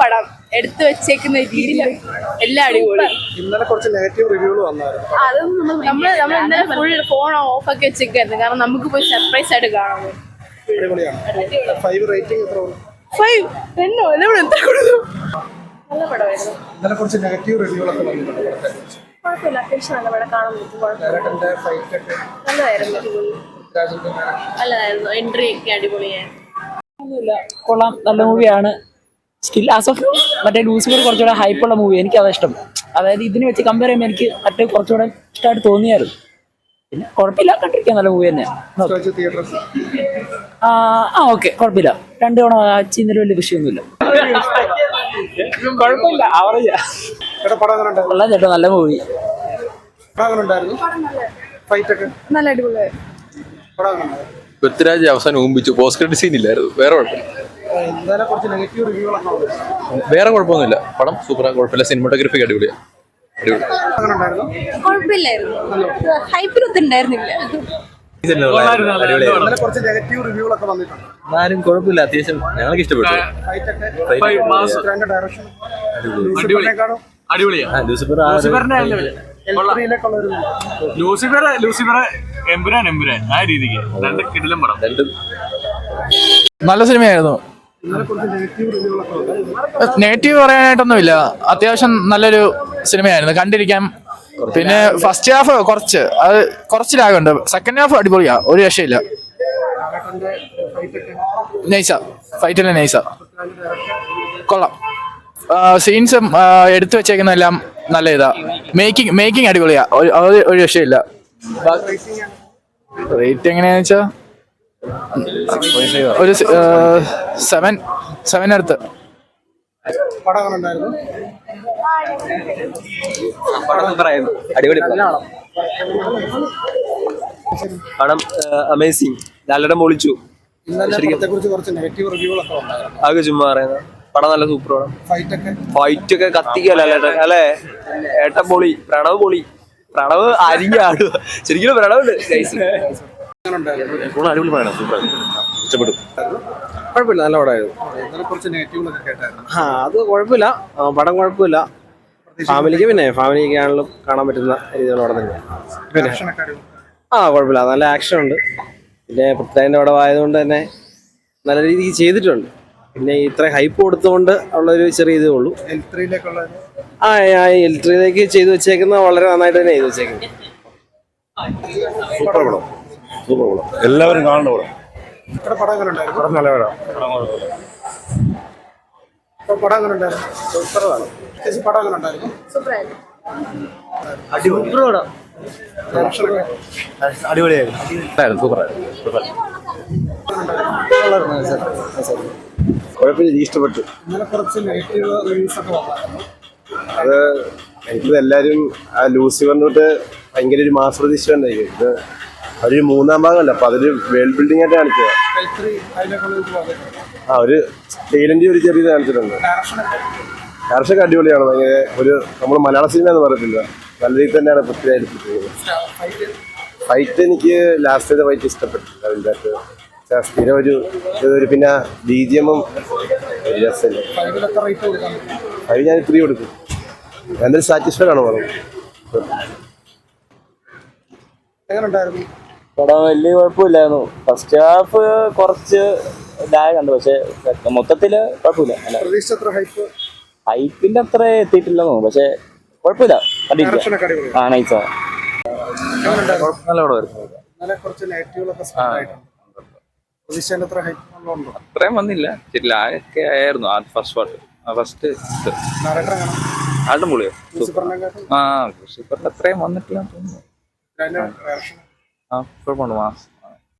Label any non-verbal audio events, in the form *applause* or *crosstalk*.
പടം എടുത്തു വെച്ചേക്കുന്ന രീതിയിൽ എല്ലാ അടിപൊളി. ഇന്നലെ കുറച്ച് നെഗറ്റീവ് റിവ്യൂകൾ വന്നായിരുന്നു. അതൊന്നും നമ്മൾ നമ്മൾ ഇന്നലെ ഫുൾ ഫോൺ ഓഫ് ആക്കി വെച്ചേക്കായിരുന്നു. കാരണം നമുക്ക് പോയി സർപ്രൈസ് ആയിട്ട് കാണാൻ അടിപൊളിയാണ്. ഫൈവ് റേറ്റിംഗ് എത്ര? ഫൈവ് എന്നോ എന്താ കൊടുക്കും നല്ല പടമായിരുന്നു. ഇന്നലെ കുറച്ച് നെഗറ്റീവ് റിവ്യൂകളൊക്കെ വന്നിട്ടുണ്ട് പടത്തെ കുഴപ്പമില്ല. അത്യാവശ്യം നല്ല പടം കാണാൻ പറ്റും. നല്ലതായിരുന്നു. എൻട്രി ഒക്കെ അടിപൊളിയായിരുന്നു. കൊള്ളാം. നല്ല മൂവിയാണ് സ്റ്റിൽ ആസ് ഓഫ് മറ്റേ ലൂസിഫർ കുറച്ചുകൂടെ ഹൈപ്പുള്ള മൂവി എനിക്ക് അതാ ഇഷ്ടം. അതായത് ഇതിനെ വെച്ച് കമ്പയർ ചെയ്യുമ്പോൾ എനിക്ക് മറ്റേ കുറച്ചുകൂടെ ഇഷ്ടമായിട്ട് തോന്നിയായിരുന്നു. പിന്നെ കുഴപ്പമില്ല കണ്ടിരിക്കാൻ നല്ല മൂവി തന്നെയാണ് ആ ആ ഓക്കെ കുഴപ്പമില്ല. രണ്ടു തവണ ചെയ്യുന്നതിൽ വലിയ വിഷയമൊന്നുമില്ല. കുഴപ്പമില്ല. അവറില്ല. കൊള്ളാം ചേട്ടാ. നല്ല മൂവി നല്ല അടിപൊളിയായി പൃഥ്വിരാജ് അവസാനം ഊമ്പിച്ചു. പോസ്റ്റ് ക്രെഡിറ്റ് സീൻ ഇല്ലായിരുന്നു. വേറെ കുഴപ്പമില്ല. വേറെ കുഴപ്പമൊന്നുമില്ല. പടം സൂപ്പറാണ് കുഴപ്പമില്ല. സിനിമാഗ്രഫി അടിപൊളിയാണ് അടിപൊളി. അങ്ങനെ കുഴപ്പമില്ലായിരുന്നു. ഹൈപ്പിനൊന്നും ഉണ്ടായിരുന്നില്ല. ഇന്നലെ കുറച്ച് നെഗറ്റീവ് റിവ്യൂകളൊക്കെ വന്നിട്ടുണ്ട്. എന്നാലും കുഴപ്പമില്ല. അത്യാവശ്യം ഞങ്ങൾക്ക് ഇഷ്ടപ്പെട്ടു. ലൂസിഫർ ലൂസിഫർ എമ്പുരാൻ എമ്പുരാൻ. ആ രീതിക്ക്. രണ്ട് കിടിലം പടം. രണ്ടും നല്ല സിനിമയായിരുന്നു. നെഗറ്റീവ് പറയാനായിട്ടൊന്നുമില്ല. അത്യാവശ്യം നല്ലൊരു സിനിമയായിരുന്നു. കണ്ടിരിക്കാൻ പിന്നെ ഫസ്റ്റ് ഹാഫ് കുറച്ച്. അത് കുറച്ച് ലാഗുണ്ട്. സെക്കൻഡ് ഹാഫ് അടിപൊളിയാ. ഒരു രക്ഷയില്ല. നൈസ. ഫൈറ്റിലെ നൈസ. കൊള്ളാം. സീൻസ് എടുത്തു വെച്ചേക്കുന്നതെല്ലാം നല്ല ഇതാ മേക്കിംഗ് മേക്കിംഗ് അടിപൊളിയാ. ഒരു രക്ഷയില്ല. റേറ്റ് എങ്ങനെയാന്ന് വെച്ചാ? ഒരു സെവൻ സെവൻ അടുത്ത്. അടിപൊളി അമേസിങ് നല്ലടം പൊളിച്ചു. ആകെ ചുമ്മാ പറയുന്ന. പടം നല്ല സൂപ്പർ പടം. ഫൈറ്റ് ഒക്കെ ഫൈറ്റ് ഒക്കെ കത്തിക്കല്ല അല്ലേ? അല്ലേ ഏട്ടൻ പൊളി. പ്രണവ് പൊളി. പ്രണവ് അരിഞ്ഞ ആടുക ശരിക്കും പ്രണവുണ്ട്. ഗൈസ് *laughs* ഉണ്ടായിരുന്നു അടിപൊളി പടമാണ് സൂപ്പർ ഇഷ്ടപ്പെട്ടു. കുഴപ്പമില്ല നല്ല പടമായിരുന്നു. കുറച്ച് നെഗറ്റീവുകളൊക്കെ കേട്ടായിരുന്നു. ആ അത് കുഴപ്പമില്ല. പടം കുഴപ്പമില്ല. ഫാമിലിക്ക് പിന്നെ ഫാമിലിക്ക് ആണെങ്കിലും കാണാൻ പറ്റുന്ന രീതിയിലുള്ള പടം തന്നെയാണ് പിന്നെ ആ കുഴപ്പമില്ല. നല്ല ആക്ഷൻ ഉണ്ട് പിന്നെ പൃഥ്വിരാജിന്റെ പടം ആയതുകൊണ്ട് തന്നെ നല്ല രീതിക്ക് ചെയ്തിട്ടുണ്ട്. പിന്നെ ഇത്ര ഹൈപ്പ് കൊടുത്തുകൊണ്ട് ഉള്ളൊരു ചെറിയ ഇതേ ഉള്ളൂ. ആ എൽ ആ ഇലക്ട്രിയിലേക്ക് ചെയ്തു വെച്ചേക്കുന്ന വളരെ നന്നായിട്ട് തന്നെ ചെയ്തു വെച്ചേക്കുന്നത്. സൂപ്പർ പടം. സൂപ്പർ പടം എല്ലാവരും കാണുന്ന പടം നല്ല അടിപൊളിയായിരുന്നു. കുഴപ്പമില്ല ഇഷ്ടപ്പെട്ടു. ഇന്നലെ കുറച്ച് നെഗറ്റീവ് റിവ്യൂസ് ഒക്കെ വന്നായിരുന്നു അത് എനിക്ക് എല്ലാവരും ആ ലൂസി തൊട്ട് ഭയങ്കര ഒരു മാസ് പ്രതീക്ഷ ഉണ്ടായിരിക്കും ഇത് അതൊരു മൂന്നാം ഭാഗമല്ല അപ്പൊ അതിൽ വേൾഡ് ബിൽഡിംഗ് ആയിട്ട് കാണിച്ചത്. ആ ഒരു ടൈലന്റ് ഒരു ചെറിയത് കാണിച്ചിട്ടുണ്ട്. കർഷക അടിപൊളിയാണ് ഭയങ്കര ഒരു നമ്മൾ മലയാള സിനിമ എന്ന് പറയത്തില്ല. നല്ല രീതിയിൽ തന്നെയാണ് പൃഥ്വിരാജ് ഫൈറ്റ് എനിക്ക് ലാസ്റ്റത്തെ ഫൈറ്റ് ഇഷ്ടപ്പെട്ടു. അതിന്റെ അകത്ത് സ്ഥിരം ഒരു ഇതൊരു പിന്നെ ബി ജി എമ്മും രസമില്ല. അത് ഞാൻ ത്രീ കൊടുക്കും. എന്തൊരു സാറ്റിസ്ഫൈഡ് ആണ് പറഞ്ഞു എങ്ങനെ ഉണ്ടായിരുന്നു പടം വലിയ കുഴപ്പമില്ലായിരുന്നു. ഫസ്റ്റ് ഹാഫ് കുറച്ച് ലാഗ് ഉണ്ട് പക്ഷെ മൊത്തത്തിൽ കുഴപ്പമില്ല. അല്ല. പ്രതീക്ഷിച്ച ഹൈപ്പ് ഹൈപ്പിന്റെ അത്ര എത്തിയിട്ടില്ലെന്നു പക്ഷെ കുഴപ്പമില്ല. ആ നൈസാ നല്ല പടമായിരുന്നു അത്രയും വന്നില്ല. ലാഗൊക്കെ ആയിരുന്നു ആ ഫസ്റ്റ് പാട്ട് ഫസ്റ്റ് ആട്ടും പൊളിയോ ആ സൂപ്പറിന്റെ അത്രയും വന്നിട്ടില്ല തോന്നുന്നു. അതിന്റെ ഡയറക്ഷൻ ആ കുഴപ്പമുണ്ട് മാസ്